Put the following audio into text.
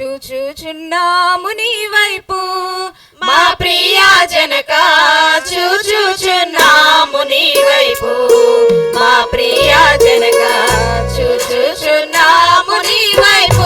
చూచుచున్నాముని వైపు. మా ప్రియా జనక చూచుచున్నాముని వైపు. మా ప్రియా జనక చూచుచున్నాముని వైపు.